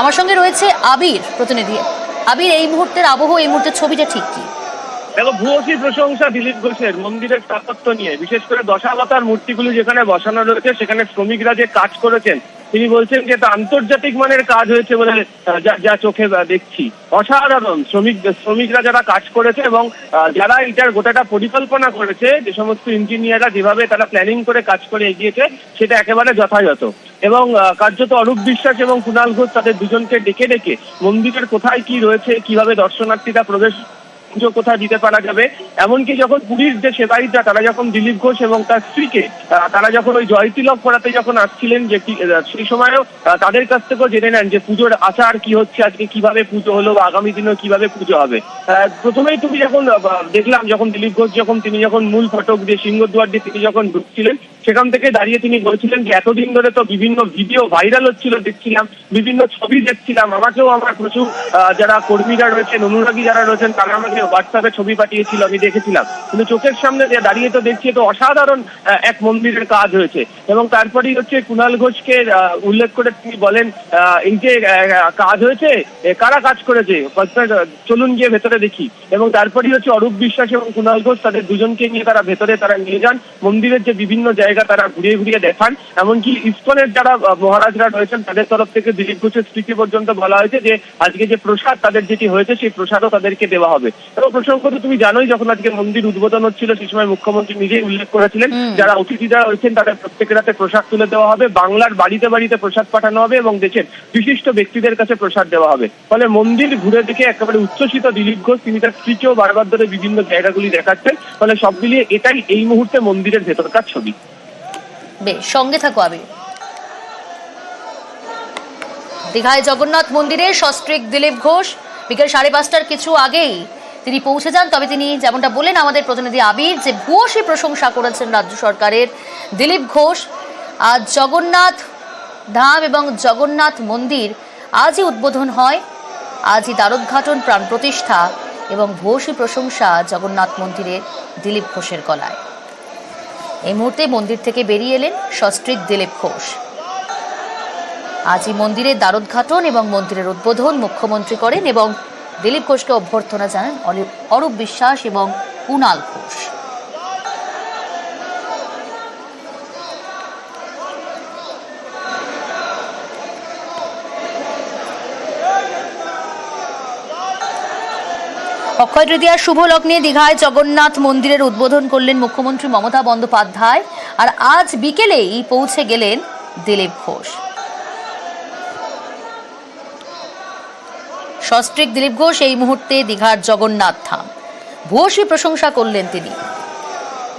আমার সঙ্গে রয়েছে আবির প্রতিনিধি। আবির, এই মুহূর্তের আবহ, এই মুহূর্তের ছবিটা ঠিক কি? দেখো, ভূয়সী প্রশংসা দিলীপ ঘোষের মন্দিরের স্থাপত্য নিয়ে, বিশেষ করে দশাবতার মূর্তিগুলি যেখানে বসানো রয়েছে, সেখানে শ্রমিকরা যে কাজ করেছেন তিনি বলছেন যে আন্তর্জাতিক মানের কাজ হয়েছে বলে যা- চোখে দেখছি। অসাধারণ। শ্রমিক, শ্রমিকরা যারা কাজ করেছে এবং যারা এটার গোটাটা পরিকল্পনা করেছে, যে সমস্ত ইঞ্জিনিয়াররা যেভাবে তারা প্ল্যানিং করে কাজ করে এগিয়েছে, সেটা একেবারে যথাযথ। এবং কার্যত অরূপ বিশ্বাস এবং কুণাল ঘোষ তাদের দুজনকে ডেকে ডেকে মন্দিরের কোথায় কি রয়েছে, কীভাবে দর্শনার্থীরা প্রবেশ পুজো কোথায় দিতে পারা যাবে? এমনকি যখন পুরীর যে সেবায়িতরা, তারা যখন দিলীপ ঘোষ এবং তার স্ত্রীকে তারা যখন ওই জয়তিলক করাতে যখন আসছিলেন যে সেই সময়ও তাদের কাছ থেকেও জেনে নেন যে পুজোর আচার কি হচ্ছে, আজকে কীভাবে পুজো হলো বা আগামী দিনেও কীভাবে পুজো হবে। প্রথমেই তুমি যখন দেখলাম যখন দিলীপ ঘোষ, যখন তিনি যখন মূল ফটক দিয়ে সিংহদ্বার দিয়ে তিনি যখন ঢুকছিলেন সেখান থেকে দাঁড়িয়ে তিনি বলছিলেন যে, এতদিন ধরে তো বিভিন্ন ভিডিও ভাইরাল হচ্ছিল, দেখছিলাম, বিভিন্ন ছবি দেখছিলাম। আমাকেও আমার প্রচুর যারা কর্মীরা রয়েছেন, অনুরাগী যারা রয়েছেন, তারা আমাকে হোয়াটসঅ্যাপে ছবি পাঠিয়েছিল, আমি দেখেছিলাম। কিন্তু চোখের সামনে যে দাঁড়িয়ে তো দেখছি তো অসাধারণ এক মন্দিরের কাজ হয়েছে। এবং তারপরেই হচ্ছে কুণাল ঘোষকে উল্লেখ করে তিনি বলেন এই যে কাজ হয়েছে কারা কাজ করেছে? চলুন গিয়ে ভেতরে দেখি। এবং তারপরেই হচ্ছে অরূপ বিশ্বাস এবং কুণাল ঘোষ তাদের দুজনকে নিয়ে তারা ভেতরে তারা নিয়ে যান। মন্দিরের যে বিভিন্ন জায়গা তারা ঘুরিয়ে ঘুরিয়ে দেখান। এমনকি ইসকনের যারা মহারাজরা রয়েছেন তাদের তরফ থেকে দিলীপ ঘোষের স্মৃতি পর্যন্ত বলা হয়েছে যে আজকে যে প্রসাদ তাদের যেটি হয়েছে সেই প্রসাদও তাদেরকে দেওয়া হবে। এবং প্রসঙ্গত তুমি জানোই যখন আজকে মন্দির উদ্বোধন হচ্ছিল সেই সময় মুখ্যমন্ত্রী নিজেই উল্লেখ করেছিলেন। যারা অতিথিরা রয়েছেন তাদের প্রত্যেকের হাতে প্রসাদ তুলে দেওয়া হবে। বাংলার বাড়িতে বাড়িতে প্রসাদ পাঠানো হবে এবং দেশের বিশিষ্ট ব্যক্তিদের কাছে প্রসাদ দেওয়া হবে। ফলে মন্দির ঘুরে দেখে একেবারে উচ্ছ্বসিত দিলীপ ঘোষ তিনি তার স্ত্রীকেও বারবার ধরে বিভিন্ন জায়গাগুলি দেখাচ্ছেন। ফলে সব মিলিয়ে এটাই এই মুহূর্তে মন্দিরের ভেতরকার ছবি। বেশ সঙ্গে থাকো, আবির। দীঘায় জগন্নাথ মন্দিরে সস্ত্রিক দিলীপ ঘোষ। বিকেল সাড়ে পাঁচটার কিছু আগেই তিনি পৌঁছে যান। তবে তিনি যেমনটা বললেন, আমাদের প্রতিনিধি আবির যে ভূয়সী প্রশংসা করেছেন রাজ্য সরকারের দিলীপ ঘোষ, আজ জগন্নাথ ধাম এবং জগন্নাথ মন্দির আজই উদ্বোধন হয়। আজই দ্বারোদ্ঘাটন প্রাণ প্রতিষ্ঠা এবং ভূয়সী প্রশংসা জগন্নাথ মন্দিরের দিলীপ ঘোষের গলায়। এই মুহূর্তে মন্দির থেকে বেরিয়ে এলেন সস্ত্রীক দিলীপ ঘোষ। আজই মন্দিরের দ্বারোদ্ঘাটন এবং মন্দিরের উদ্বোধন মুখ্যমন্ত্রী করেন এবং দিলীপ ঘোষকে অভ্যর্থনা জানান অরূপ বিশ্বাস এবং কুণাল ঘোষ। অক্ষয় তৃতীয়ার শুভ লগ্নে দীঘায় জগন্নাথ মন্দিরের উদ্বোধন করলেন মুখ্যমন্ত্রী মমতা বন্দ্যোপাধ্যায়। আর আজ বিকেলেই পৌঁছে গেলেন দিলীপ ঘোষ। সস্ত্রিক দিলীপ ঘোষ এই মুহূর্তে দীঘার জগন্নাথ ধাম। ভূয়সী প্রশংসা করলেন তিনি।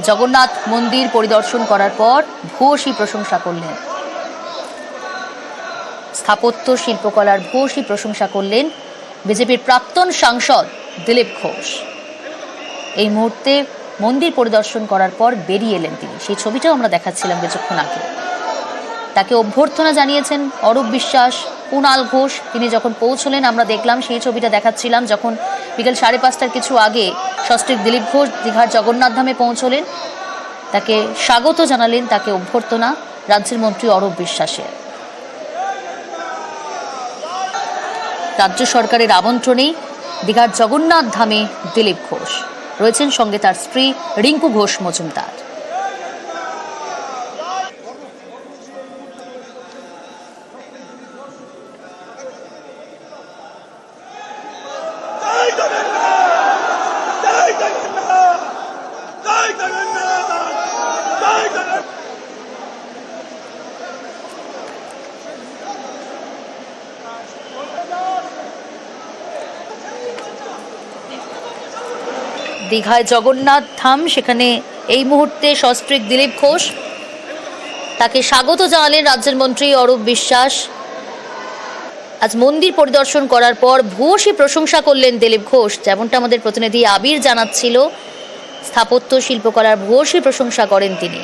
জগন্নাথ মন্দির পরিদর্শন করার পর ভূয়সী প্রশংসা করলেন। স্থাপত্য শিল্পকলার ভূয়সী প্রশংসা করলেন বিজেপির প্রাক্তন সাংসদ দিলীপ ঘোষ। এই মুহূর্তে মন্দির পরিদর্শন করার পর বেরিয়ে এলেন তিনি। সেই ছবিটাও আমরা দেখাচ্ছিলাম কিছুক্ষণ আগে। তাকে অভ্যর্থনা জানিয়েছেন অরূপ বিশ্বাস, কুণাল ঘোষ। তিনি যখন পৌঁছলেন, আমরা দেখলাম সেই ছবিটা দেখাচ্ছিলাম যখন বিকেল সাড়ে পাঁচটার কিছু আগে ষষ্ঠীর দিলীপ ঘোষ দীঘার জগন্নাথ ধামে পৌঁছলেন। তাকে স্বাগত জানালেন, তাকে অভ্যর্থনা রাজ্যের মন্ত্রী অরূপ বিশ্বাসের। রাজ্য সরকারের আমন্ত্রণেই দীঘার জগন্নাথ ধামে দিলীপ ঘোষ। রয়েছেন সঙ্গে তার স্ত্রী রিঙ্কু ঘোষ মজুমদার। দীঘায় জগন্নাথ ধাম, সেখানে এই মুহূর্তে সস্ত্রিক দিলীপ ঘোষ। তাকে স্বাগত জানালেন রাজ্যের মন্ত্রী অরূপ বিশ্বাস। আজ মন্দির পরিদর্শন করার পর ভূয়সী প্রশংসা করলেন দিলীপ ঘোষ। যেমনটা আমাদের প্রতিনিধি আবির জানাচ্ছিল, স্থাপত্য শিল্পকলার ভূয়সী প্রশংসা করেন তিনি।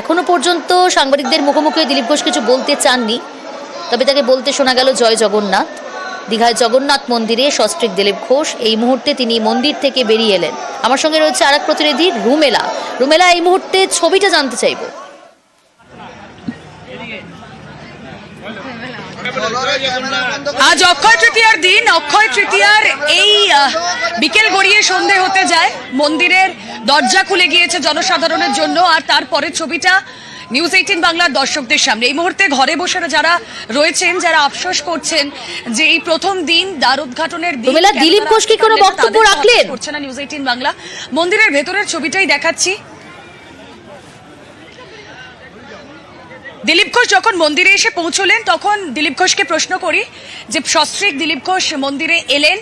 এখনও পর্যন্ত সাংবাদিকদের মুখোমুখি দিলীপ ঘোষ কিছু বলতে চাননি, তবে তাকে বলতে শোনা গেল জয় জগন্নাথ। দীঘায় জগন্নাথ মন্দিরে সস্ত্রিক দিলীপ ঘোষ, এই মুহূর্তে তিনি মন্দির থেকে বেরিয়ে এলেন। আমার সঙ্গে রয়েছে আরেক প্রতিনিধি, রুমেলা। রুমেলা, এই মুহূর্তে ছবিটা জানতে চাইব। আজ অক্ষয় তৃতীয়ার দিন। অক্ষয় তৃতীয়ার এই বিকেল গড়িয়ে সন্ধে হতে যায়। মন্দিরের দরজা খুলে গিয়েছে জনসাধারণের জন্য, আর তারপরে ছবিটা নিউজ এইটিন বাংলার দর্শকদের সামনে। এই মুহূর্তে ঘরে বসে যারা রয়েছেন যারা আফসোস করছেন যে এই প্রথম দিন দ্বার উদ্ঘাটনের দিন দিলীপ ঘোষ কি কোনো বক্তব্য রাখলেন? করছে না নিউজ এইটিন বাংলা। মন্দিরের ভেতরের ছবিটাই দেখাচ্ছি। দিলীপ ঘোষ যখন মন্দিরে এসে পৌঁছলেন তখন দিলীপ ঘোষকে প্রশ্ন করি যে সস্ত্রীক দিলীপ ঘোষ মন্দিরে এলেন।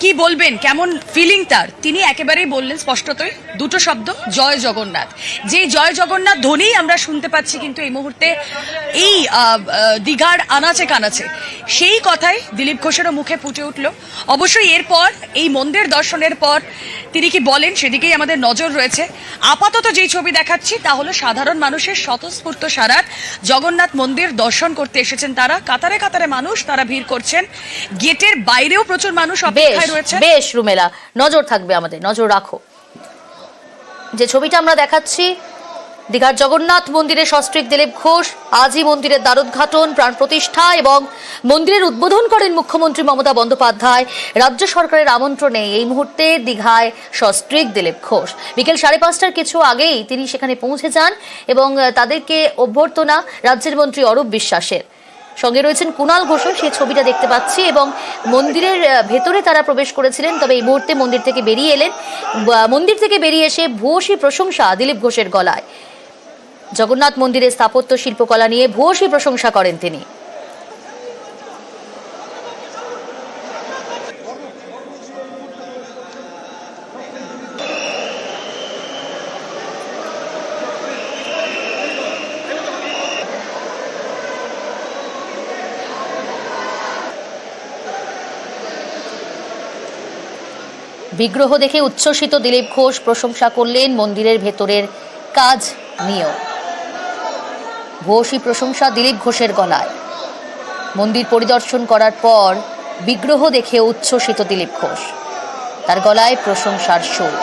কি বলবেন? কেমন ফিলিং তার? তিনি একেবারেই বললেন স্পষ্টতই, দুটো শব্দ, জয় জগন্নাথ। যে জয় জগন্নাথ ধ্বনি আমরা শুনতে পাচ্ছি কিন্তু এই মুহূর্তে এই দীঘার আনাচে কানাচে। সেই কথাই দিলীপ ঘোষেরও মুখে ফুটে উঠল। অবশ্যই এরপর, এই মন্দির দর্শনের পর তিনি কি বলেন সেদিকেই আমাদের নজর রয়েছে। আপাতত যেই ছবি দেখাচ্ছি তা হলো সাধারণ মানুষের স্বতঃস্ফূর্ত সারাত। জগন্নাথ মন্দির দর্শন করতে এসেছেন তারা। কাতারে কাতারে মানুষ তারা ভিড় করছেন। গেটের বাইরেও প্রচুর মানুষ অপেক্ষায় রয়েছে। বেশ রুমেলা নজর থাকবে আমাদের নজর রাখো। যে ছবিটা আমরা দেখাচ্ছি দীঘার জগন্নাথ মন্দিরে সস্ত্রীক দিলীপ ঘোষ, আজই মন্দিরের দ্বারোদ্ঘাটন, প্রাণ প্রতিষ্ঠা এবং মন্দিরের উদ্বোধন করেন মুখ্যমন্ত্রী মমতা বন্দ্যোপাধ্যায়। রাজ্য সরকারের আমন্ত্রণে এই মুহূর্তে দীঘায় সস্ত্রীক দিলীপ ঘোষ। বিকেল সাড়ে পাঁচটার কিছু আগেই তিনি সেখানে পৌঁছে যান এবং তাদেরকে অভ্যর্থনা রাজ্যের মন্ত্রী অরূপ বিশ্বাসের। সঙ্গে রয়েছেন কুণাল ঘোষও, সেই ছবিটা দেখতে পাচ্ছি এবং মন্দিরের ভেতরে তারা প্রবেশ করেছিলেন, তবে এই মুহূর্তে মন্দির থেকে বেরিয়ে এলেন। মন্দির থেকে বেরিয়ে এসে ভূয়সী প্রশংসা দিলীপ ঘোষের গলায়। জগন্নাথ মন্দিরের স্থাপত্য শিল্পকলা নিয়ে ভূয়সী প্রশংসা করেন তিনি। বিগ্রহ দেখে উচ্ছ্বসিত দিলীপ ঘোষ প্রশংসা করলেন মন্দিরের ভেতরের কাজ নিয়েও। ভূয়সী প্রশংসা দিলীপ ঘোষের গলায়। মন্দির পরিদর্শন করার পর বিগ্রহ দেখে উচ্ছ্বসিত দিলীপ ঘোষ। তার গলায় প্রশংসার সুর।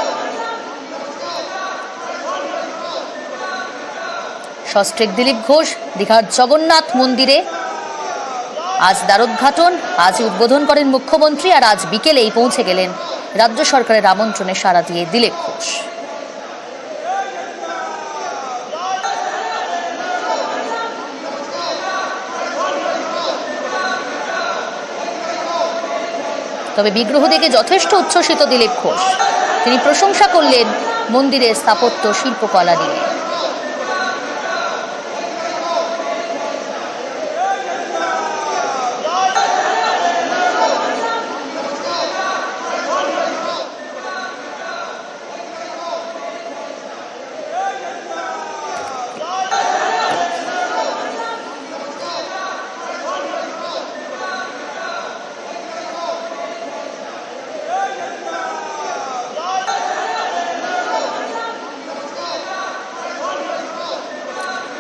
সস্ত্রিক দিলীপ ঘোষ, দীঘার জগন্নাথ মন্দিরে। আজ দ্বারোদ্ঘাটন, আজ উদ্বোধন করেন মুখ্যমন্ত্রী আর আজ বিকেলেই পৌঁছে গেলেন রাজ্য সরকারের আমন্ত্রণে সাড়া দিয়ে দিলীপ ঘোষ। তবে বিগ্রহ দেখে যথেষ্ট উচ্ছ্বসিত দিলীপ ঘোষ। তিনি প্রশংসা করলেন মন্দিরের স্থাপত্য শিল্পকলা নিয়ে।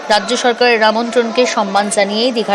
রাজ্য সরকারের আমন্ত্রণকে সম্মান জানিয়েই দীঘার